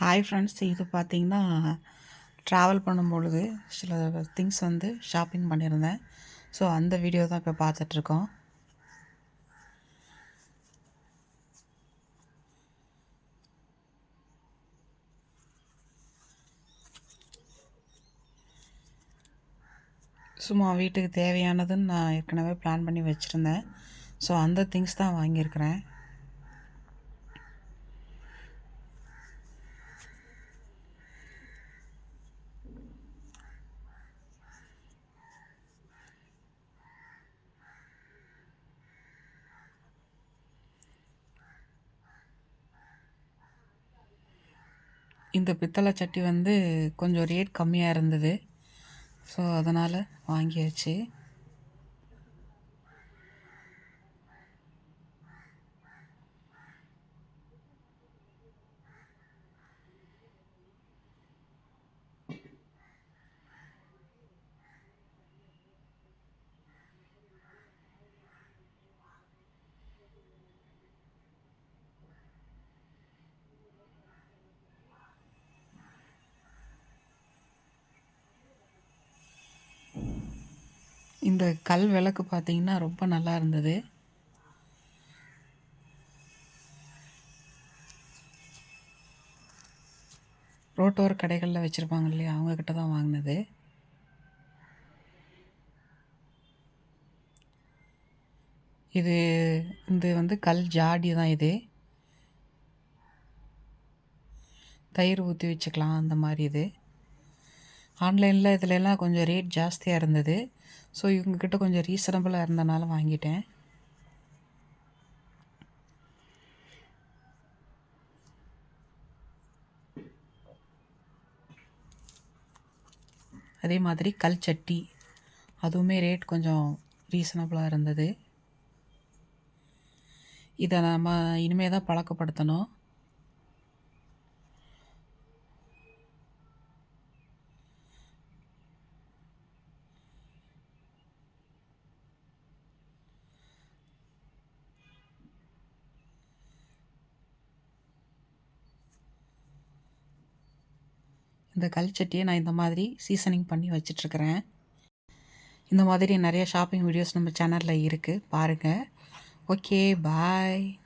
Hi friends இது பார்த்திங்கன்னா travel பண்ணும்பொழுது சில திங்ஸ் வந்து ஷாப்பிங் பண்ணியிருந்தேன். ஸோ அந்த வீடியோ தான் இப்போ பார்த்துட்ருக்கோம். சும்மா வீட்டுக்கு தேவையானதுன்னு நான் ஏற்கனவே பிளான் பண்ணி வச்சுருந்தேன். ஸோ அந்த திங்ஸ் தான் வாங்கியிருக்கிறேன். இந்த பித்தளை சட்டி வந்து கொஞ்சம் ரேட் கம்மியாக இருந்தது. ஸோ அதனால் வாங்கியாச்சு. இந்த கல் விளக்கு பார்த்தீங்கன்னா ரொம்ப நல்லா இருந்தது. ரோட்டோர கடைகளில் வச்சுருப்பாங்க இல்லையா அவங்கக்கிட்ட தான் வாங்கினது. இது இது வந்து கல் ஜாடி தான் இது. தயிர் ஊற்றி வச்சுக்கலாம் அந்த மாதிரி இது. ஆன்லைனில் இதிலெல்லாம் கொஞ்சம் ரேட் ஜாஸ்தியாக இருந்தது. ஸோ இவங்கக்கிட்ட கொஞ்சம் ரீசனபிளாக இருந்தனால வாங்கிட்டேன். அதே மாதிரி கல் சட்டி அதுவுமே ரேட் கொஞ்சம் ரீசனபிளாக இருந்தது. இதை நம்ம இனிமேல் தான் பழக்கப்படுத்தணும். இந்த கல்ச்சட்டியை நான் இந்த மாதிரி சீசனிங் பண்ணி வச்சிட்ருக்கிறேன். இந்த மாதிரி நிறைய ஷாப்பிங் வீடியோஸ் நம்ம சேனலில் இருக்குது பாருங்கள் ஓகே பாய்